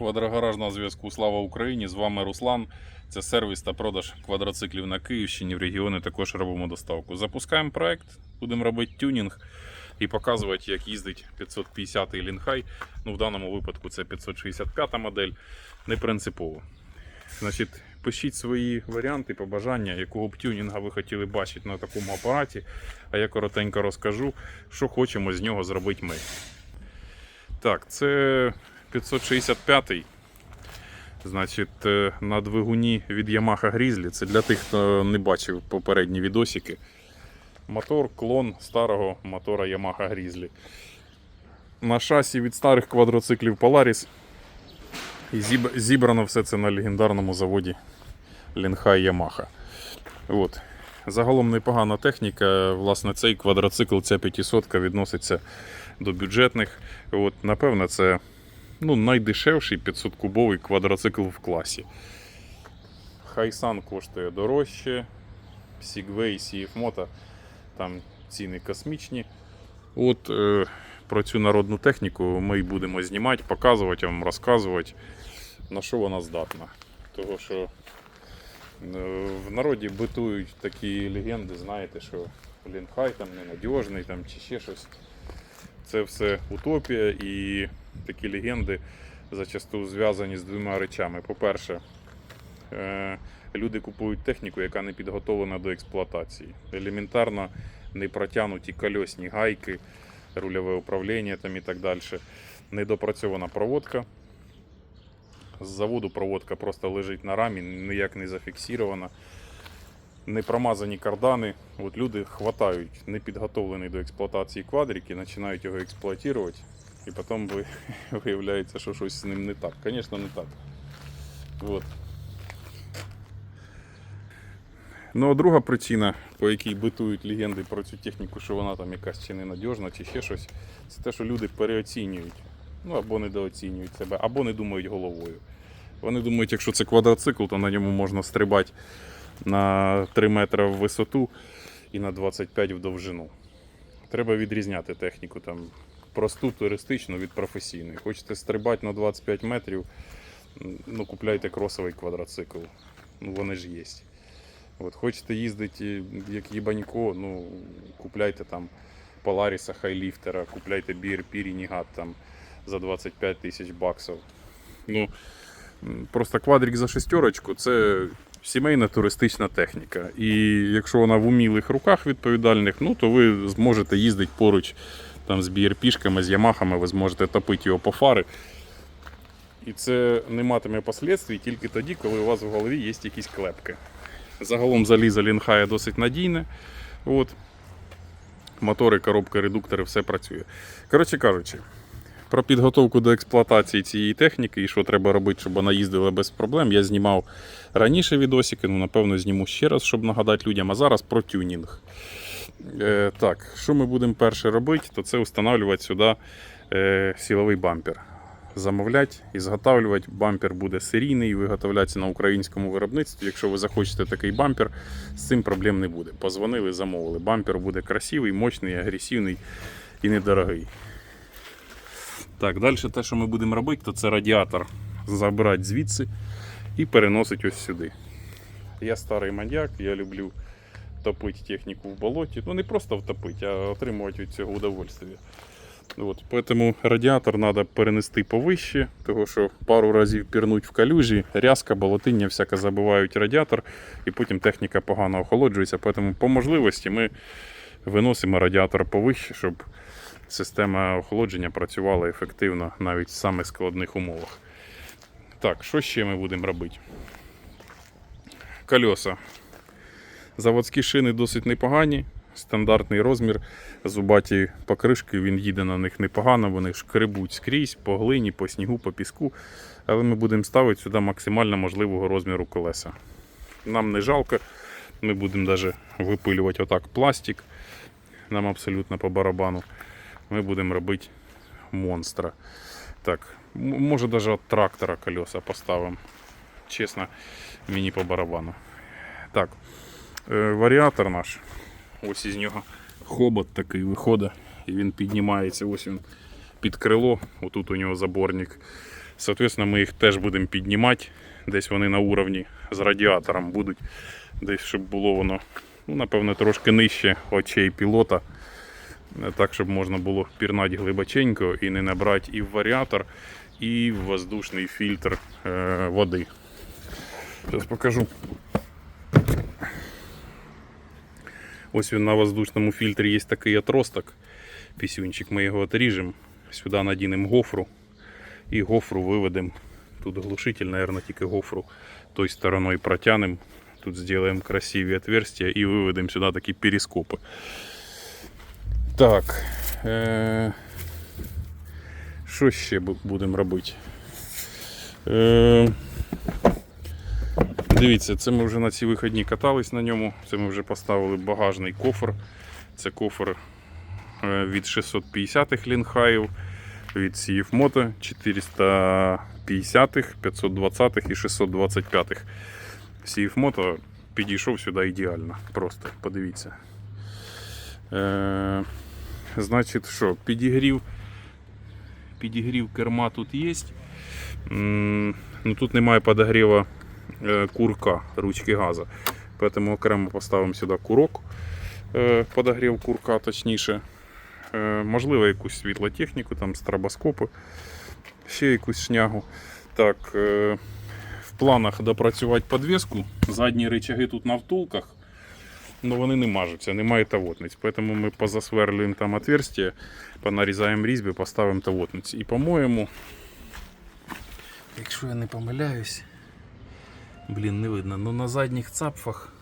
Квадрогараж зв'язку. Слава Україні! З вами Руслан. Це сервіс та продаж квадроциклів на Київщині. В регіони також робимо доставку. Запускаємо проект, будемо робити тюнінг і показувати, як їздить 550-й Лінхай. Ну, в даному випадку це 565 модель. Не принципово. Значить, пишіть свої варіанти, побажання, якого б тюнінга ви хотіли бачити на такому апараті. А я коротенько розкажу, що хочемо з нього зробити ми. Так, це 565-й. Значить, е, на двигуні від Yamaha Grizzly. Це для тих, хто не бачив попередні відосики. Мотор, клон старого мотора Yamaha Grizzly. На шасі від старих квадроциклів Polaris. І зіб- зібрано все це на легендарному заводі Лінхай Yamaha. От. Загалом непогана техніка. Власне, цей квадроцикл, ця 500 відноситься до бюджетних. От, напевно, це ну, найдешевший 500-кубовий квадроцикл в класі. Хайсан коштує дорожче. Segway, CF Moto, там ціни космічні. От е, про цю народну техніку ми й будемо знімати, показувати вам, розказувати, на що вона здатна. Того, що е, в народі битують такі легенди, знаєте, що Лінхай там ненадіжний там, чи ще щось. Це все утопія і такі легенди зачасту зв'язані з двома речами. По-перше, е, люди купують техніку, яка не підготовлена до експлуатації. Елементарно не протягнуті кольосні гайки, рульове управління там і так далі. Недопрацьована проводка. З заводу проводка просто лежить на рамі, ніяк не зафіксована. Не промазані кардани. От люди хватають непідготовлений до експлуатації квадрики, починають його експлуатувати, і потім ви- виявляється, що щось з ним не так. Звісно, не так. От. Ну, а друга причина, по якій битують легенди про цю техніку, що вона там якась чи ненадіжна, чи ще щось, це те, що люди переоцінюють. Ну або недооцінюють себе, або не думають головою. Вони думають, якщо це квадроцикл, то на ньому можна стрибати на 3 метри в висоту і на 25 в довжину. Треба відрізняти техніку там просту туристичну від професійної. Хочете стрибати на 25 метрів, ну купляйте кросовий квадроцикл. Ну вони ж є. От, хочете їздити як їбанько, ну купляйте там Polaris Хайліфтера, купляйте BRP Renegade там за 25 тисяч баксів. Ну, просто квадрик за шестерочку це сімейна туристична техніка. І якщо вона в умілих руках відповідальних, ну то ви зможете їздити поруч там, з BRP-шками, з Ямахами, ви зможете топити його по фари. І це не матиме последствій тільки тоді, коли у вас в голові є якісь клепки. Загалом залізо лінхає досить надійне. От. Мотори, коробки, редуктори, все працює. Коротше кажучи, про підготовку до експлуатації цієї техніки і що треба робити, щоб вона їздила без проблем. Я знімав раніше відосики, ну напевно зніму ще раз, щоб нагадати людям. А зараз про тюнінг. Е, так, що ми будемо перше робити, то це встановлювати сюди е, силовий бампер. Замовляти і зготавлювати. Бампер буде серійний, виготовляться на українському виробництві. Якщо ви захочете такий бампер, з цим проблем не буде. Позвонили, замовили. Бампер буде красивий, мощний, агресивний і недорогий. Так, далі те, що ми будемо робити, то це радіатор забирати звідси і переносити ось сюди. Я старий маньяк, я люблю топити техніку в болоті. Ну не просто втопити, а отримувати від цього удовольствие. От, поэтому радіатор треба перенести повище, тому що пару разів пірнуть в калюжі, рязка, болотиння, всяке забивають радіатор, і потім техніка погано охолоджується. Тому по можливості ми виносимо радіатор повище, щоб система охолодження працювала ефективно навіть в самих складних умовах. Так, що ще ми будемо робити? Кольоса. Заводські шини досить непогані, стандартний розмір, зубаті покришки, він їде на них непогано, вони шкребуть скрізь, по глині, по снігу, по піску. Але ми будемо ставити сюди максимально можливого розміру колеса. Нам не жалко, ми будемо навіть випилювати отак пластик. Нам абсолютно по барабану. Ми будемо робити монстра. Так, може навіть от трактора колеса поставимо. Чесно, мені по барабану. Так, варіатор наш. Ось із нього хобот такий виходить, і він піднімається. Ось він під крило. Отут у нього заборник Соответственно, ми їх теж будемо піднімати. Десь вони на уровні з радіатором будуть. Десь, щоб було воно, ну, напевно, трошки нижче очей пілота. Е, Так, щоб можна було пірнати глибоченько і не набрати і в варіатор, і в воздушний фільтр е, води. Зараз покажу. Ось він на воздушному фільтрі є такий отросток. Пісюнчик. Ми його отріжемо. Сюди надінемо гофру. І гофру виведемо. Тут глушитель, наверное, тільки гофру той стороною протянемо. Тут зробимо красиві отверстия і виведемо сюди такі перископи. Так. Е- що ще будемо робити? Е- Дивіться, це ми вже на ці вихідні катались на ньому. Це ми вже поставили багажний кофр. Це кофр е, від 650-х лінхаїв, від CF Moto 450-х, 520-х і 625-х. CF Moto підійшов сюди ідеально. Просто подивіться. Е, значить, що, підігрів, підігрів керма тут є. Ну, тут немає подогріва е, курка ручки газа. Поэтому окремо поставимо сюди курок, е, подогрів курка, точніше. Е, Можливо, якусь світлотехніку, там стробоскопи, ще якусь шнягу. Так, е, в планах допрацювати подвіску. Задні рычаги тут на втулках, але вони не мажуться, немає тавотниць. Поэтому ми позасверлюємо там отверстие, понарізаємо різьби, поставимо тавотниці. І, по-моєму, якщо я не помиляюсь, Блін, не видно. Ну на задніх цапфах.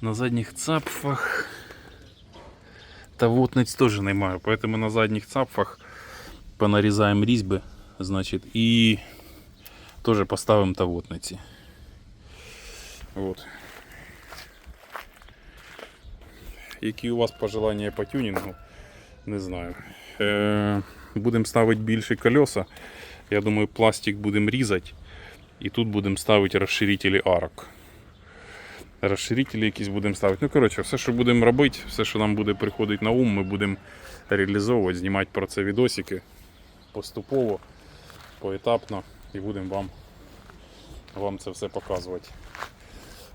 На задніх цапфах. Та вотниць теж немає. Поэтому на задніх цапфах понарізаємо різьби, значить, і теж поставимо тавотниці. Вот. Які у вас пожелання по тюнінгу? Не знаю. Е, будемо ставити більше колеса. Я думаю, пластик будемо різати. І тут будемо ставити розширителі арок. Розширителі якісь будемо ставити. Ну, коротше, все, що будемо робити, все, що нам буде приходити на ум, ми будемо реалізовувати, знімати про це відосики поступово, поетапно і будемо вам, вам це все показувати.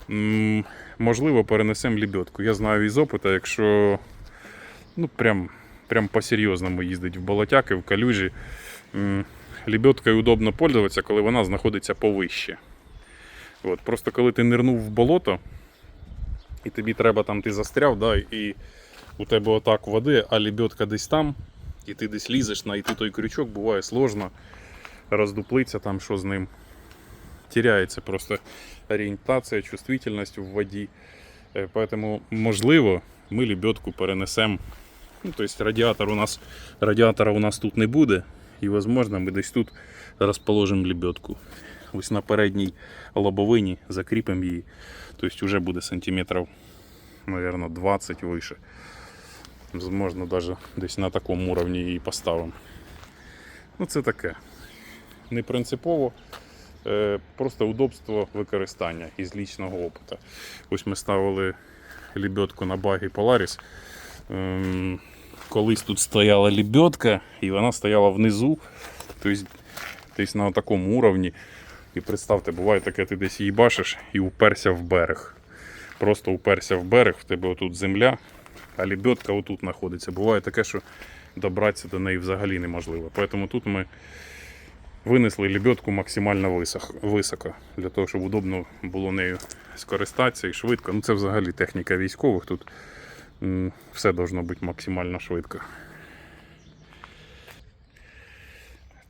М, можливо, перенесемо лебедку. Я знаю із опиту, якщо ну, прям, прям по-серйозному їздить в болотяки, в калюжі. Лебедкою удобно пользуватися, коли вона знаходиться повище. От, просто коли ти нирнув в болото, і тобі треба там, ти застряв, да, і у тебе отак води, а лебедка десь там, і ти десь лізеш, знайти той крючок, буває сложно роздуплиться там, що з ним. Теряється просто орієнтація, чувствительність в воді. Е, Поэтому, можливо, ми лебедку перенесемо. Ну, тобто радіатор у нас, радіатора у нас тут не буде. І, можливо, ми десь тут розположимо лебедку. Ось на передній лобовині закріпимо її. Тобто вже буде сантиметрів, мабуть, 20 вище. Можна навіть десь на такому уровні її поставимо. Ну, це таке. Не принципово, е, просто удобство використання із лічного опиту. Ось ми ставили лебедку на багі Polaris. Колись тут стояла лебедка, і вона стояла внизу, тобто, на такому уровні. І представте, буває таке, ти десь її бачиш і уперся в берег. Просто уперся в берег, в тебе отут земля, а лебедка отут знаходиться. Буває таке, що добратися до неї взагалі неможливо. Тому тут ми винесли лебедку максимально високо, для того, щоб удобно було нею скористатися і швидко. Ну це взагалі техніка військових. Тут все должно бути максимально швидко.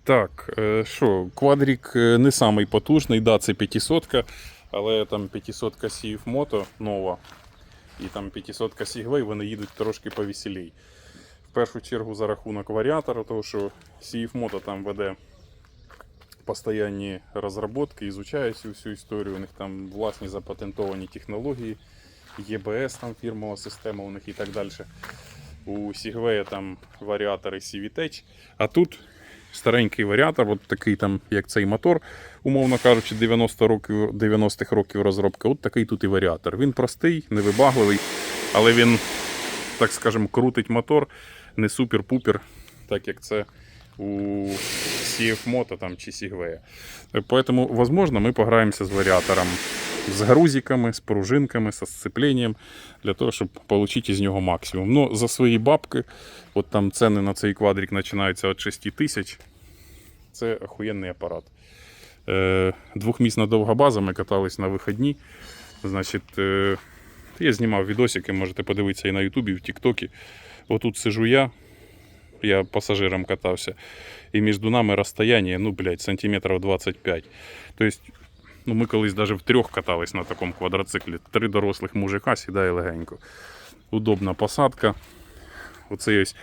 Так, е, що, квадрік е, не самий потужний, да, це 500, але там 500 CF Moto нова і там 500 Segway, вони їдуть трошки повеселій. В першу чергу за рахунок варіатора, тому що CF Moto там веде постоянні розробки, ізучає цю всю історію. У них там власні запатентовані технології, ЄБС там фірмова система у них і так далі. У Segway там варіатори CVTech, а тут старенький варіатор, от такий там, як цей мотор, умовно кажучи, 90 років, 90-х років розробки. От такий тут і варіатор. Він простий, невибагливий, але він, так скажемо, крутить мотор, не супер-пупер, так як це у CF Moto там, чи Sigway. Поэтому, возможно, мы пограемся с варіатором, з грузиками, з пружинками, з сцепленням, для того, щоб отримати із нього максимум. Ну, за свої бабки, от там ціни на цей квадрик починаються від 6 тисяч. Це охуєнний апарат. Е, двохмісна довга база, ми катались на вихідні. Значить, е, я знімав відосики, можете подивитися і на Ютубі, і в Тіктокі. Отут сижу я, я пасажиром катався, і між нами розстояння, ну, блядь, сантиметрів 25. Тобто, ну, ми колись навіть втрьох катались на такому квадроциклі. Три дорослих мужика сідає легенько. Удобна посадка. Оце ось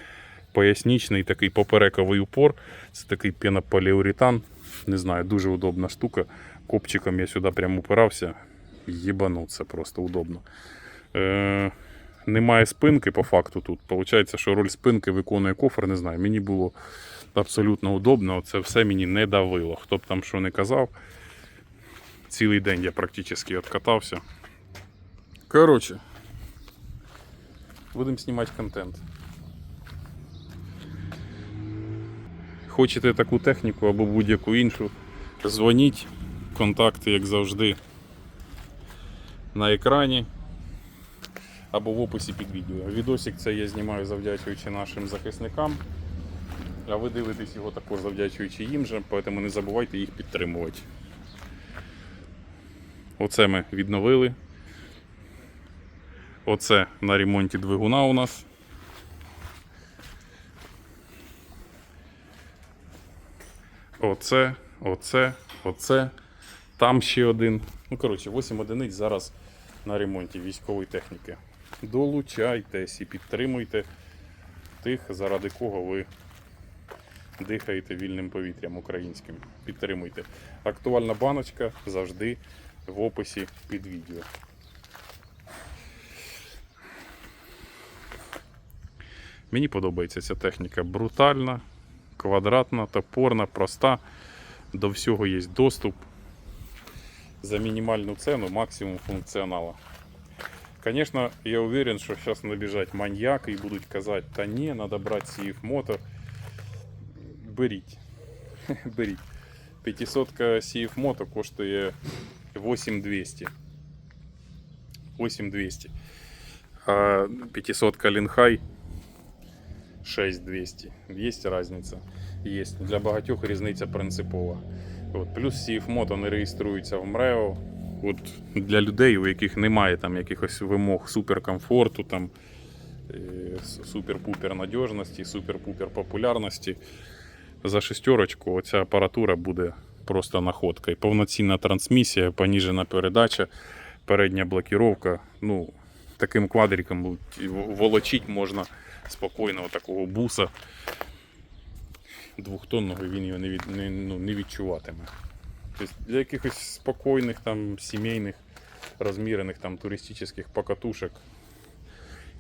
пояснічний такий поперековий упор. Це такий пенополіуретан. Не знаю, дуже удобна штука. Копчиком я сюди прямо упирався. Єбануться просто удобно. Е, немає спинки по факту тут. Получається, що роль спинки виконує кофр, не знаю. Мені було абсолютно удобно. Це все мені не давило. Хто б там що не казав. Цілий день я практично відкатався. Коротше, будемо знімати контент. Хочете таку техніку або будь-яку іншу, дзвоніть. Контакти, як завжди, на екрані або в описі під відео. Відосик це я знімаю завдячуючи нашим захисникам. А ви дивитесь його також завдячуючи їм же, тому не забувайте їх підтримувати. Оце ми відновили. Оце на ремонті двигуна у нас. Оце, оце, оце. Там ще один. Ну, коротше, 8 одиниць зараз на ремонті військової техніки. Долучайтесь і підтримуйте тих, заради кого ви дихаєте вільним повітрям українським. Підтримуйте. Актуальна баночка завжди в описі під відео. Мені подобається ця техніка брутальна, квадратна, топорна, проста. До всього є доступ. За мінімальну ціну максимум функціонала. Конечно, я уверен, что сейчас набежать маньяки и будут казать, та не, надо брать CF Moto. Беріть. Беріть. 500 CF Moto коштує 8200. 8200. А 500 Лінхай 6200. Есть разниця. Есть. Для багатьох різниця принципова. От. Плюс CF Moto не реєструється в МРЕО. От для людей, у яких немає там якихось вимог суперкомфорту, там, е, супер-пупер надіжності, супер-пупер популярності. За шестерочку оця апаратура буде просто находка. І повноцінна трансмісія, поніжена передача, передня блокіровка. Ну, таким квадриком волочить можна спокійно такого буса двохтонного, він його не, від, не, ну, не відчуватиме. Тобто для якихось спокійних там сімейних, розмірених там туристичних покатушек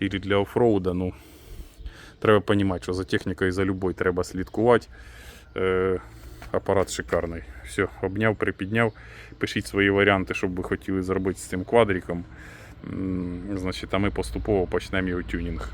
і для офроуда, ну, треба розуміти, що за технікою за любой треба слідкувати. Апарат шикарний. Все, обняв, припідняв. Пишіть свої варіанти, що б ви хотіли зробити з цим квадриком. Значить, а ми поступово почнемо його тюнінг.